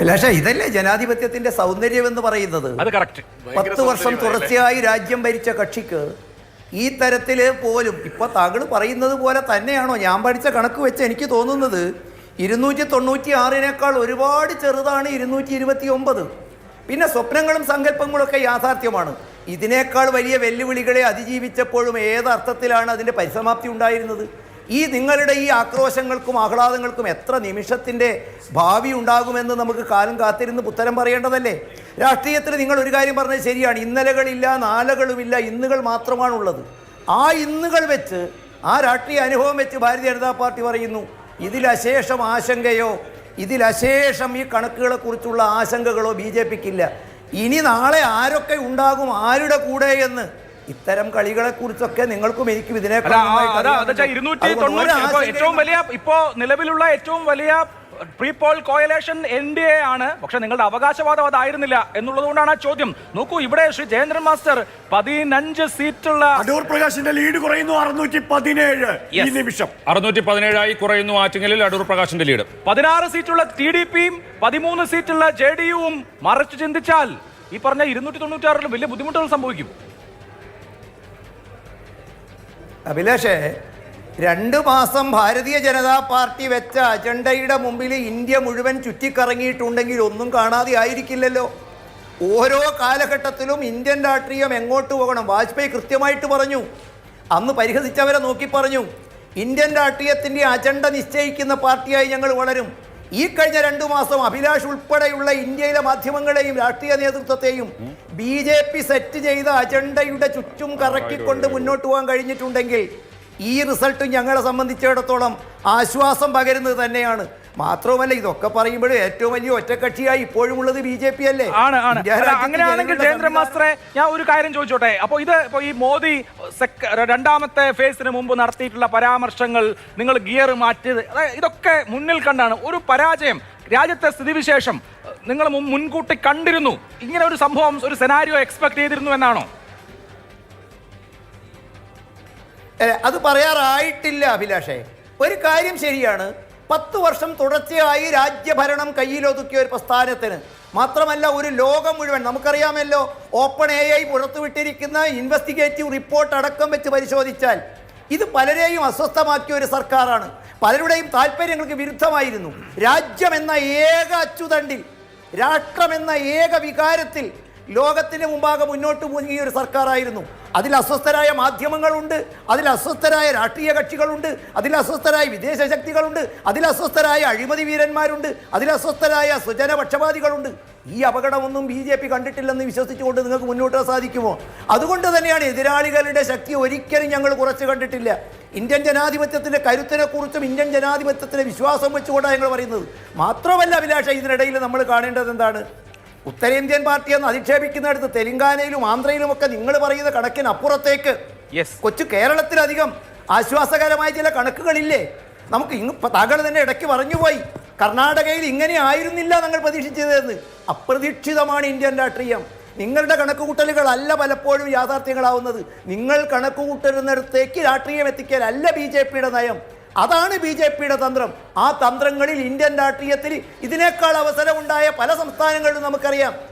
അഭിലാഷ ഇതല്ലേ ജനാധിപത്യത്തിന്റെ സൗന്ദര്യം എന്ന് പറയുന്നത്? അത് കറക്റ്റ് പത്ത് വർഷം തുടർച്ചയായി രാജ്യം ഭരിച്ച കക്ഷിക്ക് ഈ തരത്തിൽ പോലും ഇപ്പൊ താങ്കൾ പറയുന്നത് പോലെ തന്നെയാണോ? ഞാൻ പഠിച്ച കണക്ക് വെച്ച് എനിക്ക് തോന്നുന്നത് ഇരുന്നൂറ്റി തൊണ്ണൂറ്റി ആറിനേക്കാൾ ഒരുപാട് ചെറുതാണ് ഇരുന്നൂറ്റി ഇരുപത്തി ഒമ്പത് പിന്നെ സ്വപ്നങ്ങളും സങ്കല്പങ്ങളും ഒക്കെ യാഥാർത്ഥ്യമാണ്. ഇതിനേക്കാൾ വലിയ വെല്ലുവിളികളെ അതിജീവിച്ചപ്പോഴും ഏത് അർത്ഥത്തിലാണ് അതിന്റെ പരിസമാപ്തി ഉണ്ടായിരുന്നത്? ഈ നിങ്ങളുടെ ഈ ആക്രോശങ്ങൾക്കും ആഹ്ലാദങ്ങൾക്കും എത്ര നിമിഷത്തിന്റെ ഭാവി ഉണ്ടാകുമെന്ന് നമുക്ക് കാലം കാത്തിരുന്ന് ഉത്തരം പറയേണ്ടതല്ലേ? രാഷ്ട്രീയത്തിൽ നിങ്ങൾ ഒരു കാര്യം പറഞ്ഞത് ശരിയാണ്. ഇന്നലകളില്ല നാലകളുമില്ല ഇന്നുകൾ മാത്രമാണുള്ളത്. ആ ഇന്നുകൾ വെച്ച് ആ രാഷ്ട്രീയ അനുഭവം വെച്ച് ഭാരതീയ ജനതാ പാർട്ടി പറയുന്നു ഇതിലശേഷം ആശങ്കയോ ഇതിലശേഷം ഈ കണക്കുകളെക്കുറിച്ചുള്ള ആശങ്കകളോ ബി ജെ പിക്കില്ല. ഇനി നാളെ ആരൊക്കെ ഉണ്ടാകും ആരുടെ കൂടെ എന്ന് ഇത്തരം കളികളെ കുറിച്ചൊക്കെ നിങ്ങൾക്കും എനിക്കും ഇതിനെ ഏറ്റവും വലിയ ഇപ്പോ നിലവിലുള്ള ഏറ്റവും വലിയ pre poll coalition N D A ആണ്. പക്ഷെ നിങ്ങളുടെ അവകാശവാദം അതായിരുന്നില്ല എന്നുള്ളത് കൊണ്ടാണ് ആ ചോദ്യം. നോക്കൂ ഇവിടെ ശ്രീ ജയേന്ദ്രൻ മാസ്റ്റർ പതിനഞ്ച് സീറ്റുള്ള അടൂർ പ്രകാശിന്റെ ലീഡ് കുറയുന്നു അറുന്നൂറ്റി പതിനേഴ് ഈ നിമിഷം. അറുന്നൂറ്റി പതിനേഴായി കുറയുന്നു ആറ്റിങ്ങലിൽ അടൂർ പ്രകാശിന്റെ ലീഡ് പതിനാറ് സീറ്റുള്ള ടി ഡി പിയും പതിമൂന്ന് സീറ്റുള്ള ജെ ഡി യുവും മറച്ചു ചിന്തിച്ചാൽ ഈ പറഞ്ഞ ഇരുന്നൂറ്റി തൊണ്ണൂറ്റി ആറിൽ വലിയ ബുദ്ധിമുട്ടുകൾ സംഭവിക്കും. അഭിലാഷേ രണ്ട് മാസം ഭാരതീയ ജനതാ പാർട്ടി വെച്ച അജണ്ടയുടെ മുമ്പിൽ ഇന്ത്യ മുഴുവൻ ചുറ്റിക്കറങ്ങിയിട്ടുണ്ടെങ്കിൽ ഒന്നും കാണാതെ ആയിരിക്കില്ലല്ലോ. ഓരോ കാലഘട്ടത്തിലും ഇന്ത്യൻ രാഷ്ട്രീയം എങ്ങോട്ട് പോകണം? വാജ്പേയി കൃത്യമായിട്ട് പറഞ്ഞു. അന്ന് പരിഹസിച്ചവരെ നോക്കി പറഞ്ഞു. ഇന്ത്യൻ രാഷ്ട്രീയത്തിന്റെ അജണ്ട നിശ്ചയിക്കുന്ന പാർട്ടിയായി ഞങ്ങൾ വളരും. ഈ കഴിഞ്ഞ രണ്ടു മാസം അഭിലാഷ് ഉൾപ്പെടെയുള്ള ഇന്ത്യയിലെ മാധ്യമങ്ങളെയും രാഷ്ട്രീയ നേതൃത്വത്തെയും ബി ജെ പി സെറ്റ് ചെയ്ത അജണ്ടയുടെ ചുറ്റും കറക്കിക്കൊണ്ട് മുന്നോട്ട് പോകാൻ കഴിഞ്ഞിട്ടുണ്ടെങ്കിൽ ഈ റിസൾട്ട് ഞങ്ങളെ സംബന്ധിച്ചിടത്തോളം ആശ്വാസം പകരുന്നത് തന്നെയാണ്. മാത്രവുമല്ല ഇതൊക്കെ പറയുമ്പോഴും ഏറ്റവും വലിയ ഒറ്റക്കക്ഷിയായി ഇപ്പോഴും ഉള്ളത് ബി ജെ പി അല്ലേ? ആണ് ആണ്. അങ്ങനെയാണെങ്കിൽ ജയേന്ദ്ര മാസ്റ്ററെ ഞാൻ ഒരു കാര്യം ചോദിച്ചോട്ടെ? അപ്പോൾ ഇത് ഇപ്പോൾ ഈ മോദി രണ്ടാമത്തെ ഫേസിന് മുമ്പ് നടത്തിയിട്ടുള്ള പരാമർശങ്ങൾ നിങ്ങൾ ഗിയർ മാറ്റിയത് ഇതൊക്കെ മുന്നിൽ കണ്ടാണ്. ഒരു പരാജയം രാജ്യത്തെ സ്ഥിതിവിശേഷം നിങ്ങൾ മുൻകൂട്ടി കണ്ടിരുന്നു. ഇങ്ങനെ ഒരു സംഭവം ഒരു സെനാരിയോ എക്സ്പെക്ട് ചെയ്തിരുന്നു എന്നാണോ? അത് പറയാറായിട്ടില്ല അഭിലാഷേ. ഒരു കാര്യം ശരിയാണ്. പത്ത് വർഷം തുടർച്ചയായി രാജ്യഭരണം കയ്യിലൊതുക്കിയ ഒരു പ്രസ്ഥാനത്തിന്. മാത്രമല്ല ഒരു ലോകം മുഴുവൻ നമുക്കറിയാമല്ലോ ഓപ്പൺ എ ഐ പുറത്തുവിട്ടിരിക്കുന്ന ഇൻവെസ്റ്റിഗേറ്റീവ് റിപ്പോർട്ട് അടക്കം വെച്ച് പരിശോധിച്ചാൽ ഇത് പലരെയും അസ്വസ്ഥമാക്കിയ ഒരു സർക്കാരാണ്. പലരുടെയും താല്പര്യങ്ങൾക്ക് വിരുദ്ധമായിരുന്നു. രാജ്യമെന്ന ഏക അച്ചുതണ്ടിൽ രാഷ്ട്രമെന്ന ഏക വികാരത്തിൽ ലോകത്തിന് മുമ്പാകെ മുന്നോട്ട് പോകിയ ഒരു സർക്കാരായിരുന്നു. അതിൽ അസ്വസ്ഥരായ മാധ്യമങ്ങളുണ്ട് അതിൽ അസ്വസ്ഥരായ രാഷ്ട്രീയ കക്ഷികളുണ്ട് അതിൽ അസ്വസ്ഥരായ വിദേശ ശക്തികളുണ്ട് അതിൽ അസ്വസ്ഥരായ അഴിമതി വീരന്മാരുണ്ട് അതിൽ അസ്വസ്ഥരായ സ്വജനപക്ഷപാതികളുണ്ട്. ഈ അപകടമൊന്നും ബി ജെ പി കണ്ടിട്ടില്ലെന്ന് വിശ്വസിച്ചുകൊണ്ട് നിങ്ങൾക്ക് മുന്നോട്ട് സാധിക്കുമോ? അതുകൊണ്ട് തന്നെയാണ് എതിരാളികളുടെ ശക്തി ഒരിക്കലും ഞങ്ങൾ കുറച്ച് കണ്ടിട്ടില്ല. ഇന്ത്യൻ ജനാധിപത്യത്തിന്റെ കരുത്തിനെക്കുറിച്ചും ഇന്ത്യൻ ജനാധിപത്യത്തിന്റെ വിശ്വാസം വെച്ചുകൊണ്ടാണ് ഞങ്ങൾ പറയുന്നത്. മാത്രമല്ല അഭിലാഷ ഇതിനിടയിൽ നമ്മൾ കാണേണ്ടത് എന്താണ്? ഉത്തരേന്ത്യൻ പാർട്ടി എന്ന് അധിക്ഷേപിക്കുന്നിടത്ത് തെലങ്കാനയിലും ആന്ധ്രയിലും ഒക്കെ നിങ്ങൾ പറയുന്ന കണക്കിനപ്പുറത്തേക്ക്. കൊച്ചു കേരളത്തിലധികം ആശ്വാസകരമായ ചില കണക്കുകളില്ലേ? നമുക്ക് ഇങ്ങ് താങ്കൾ തന്നെ ഇടയ്ക്ക് പറഞ്ഞുപോയി. കർണാടകയിൽ ഇങ്ങനെ ആയിരുന്നില്ല ഞങ്ങൾ പ്രതീക്ഷിച്ചതെന്ന്. അപ്രതീക്ഷിതമാണ് ഇന്ത്യൻ രാഷ്ട്രീയം. നിങ്ങളുടെ കണക്കുകൂട്ടലുകളല്ല പലപ്പോഴും യാഥാർത്ഥ്യങ്ങളാവുന്നത്. നിങ്ങൾ കണക്കുകൂട്ടരുന്നിടത്തേക്ക് രാഷ്ട്രീയം എത്തിക്കലല്ല ബി ജെ പിയുടെ നയം. അതാണ് ബി ജെ പിയുടെ തന്ത്രം. ആ തന്ത്രങ്ങളിൽ ഇന്ത്യൻ രാഷ്ട്രീയത്തിൽ ഇതിനേക്കാൾ അവസരമുണ്ടായ പല സംസ്ഥാനങ്ങളിലും നമുക്കറിയാം.